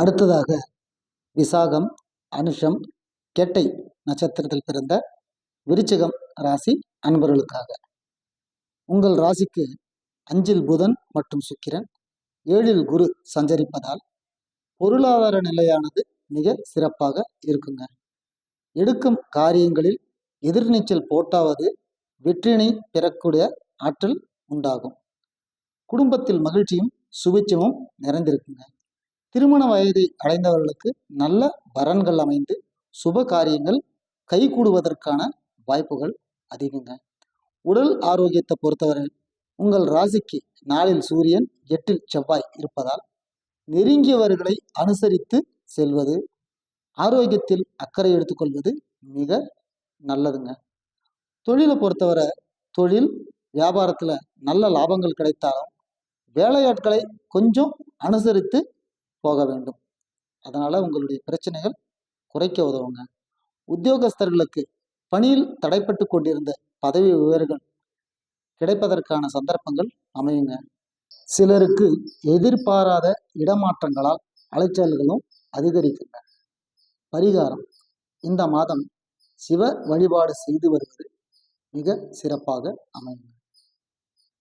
அடுத்ததாக விசாகம் அனுஷம் கெட்டை நட்சத்திரத்தில் பிறந்த விருச்சிகம் ராசி அன்பர்களுக்காக. உங்கள் ராசிக்கு அஞ்சில் புதன் மற்றும் சுக்கிரன் ஏழில் குரு சஞ்சரிப்பதால் பொருளாதார நிலையானது மிக சிறப்பாக இருக்குங்க. எடுக்கும் காரியங்களில் எதிர்நீச்சல் போட்டாவது வெற்றினை பெறக்கூடிய ஆற்றல் உண்டாகும். குடும்பத்தில் மகிழ்ச்சியும் சுபிட்சமும் நிறைந்திருக்குங்க. திருமண வயதை அடைந்தவர்களுக்கு நல்ல வரன்கள் அமைந்து சுப காரியங்கள் கைகூடுவதற்கான வாய்ப்புகள் அதிகங்க. உடல் ஆரோக்கியத்தை பொறுத்தவரை உங்கள் ராசிக்கு நாளில் சூரியன் எட்டில் செவ்வாய் இருப்பதால் நெருங்கியவர்களை அனுசரித்து செல்வது ஆரோக்கியத்தில் அக்கறை எடுத்துக்கொள்வது மிக நல்லதுங்க. தொழிலை பொறுத்தவரை தொழில் வியாபாரத்தில் நல்ல லாபங்கள் கிடைத்தாலும் வேலையாட்களை கொஞ்சம் அனுசரித்து போக வேண்டும். அதனால் உங்களுடைய பிரச்சனைகள் குறைக்க உதவுங்க. உத்தியோகஸ்தர்களுக்கு பணியில் தடைப்பட்டு கொண்டிருந்த பதவி உயர்வுகள் கிடைப்பதற்கான சந்தர்ப்பங்கள் அமையுங்க. சிலருக்கு எதிர்பாராத இடமாற்றங்களால் அலைச்சல்களும் அதிகரிக்குங்க. பரிகாரம். இந்த மாதம் சிவ வழிபாடு செய்து வருவது மிக சிறப்பாக அமையும்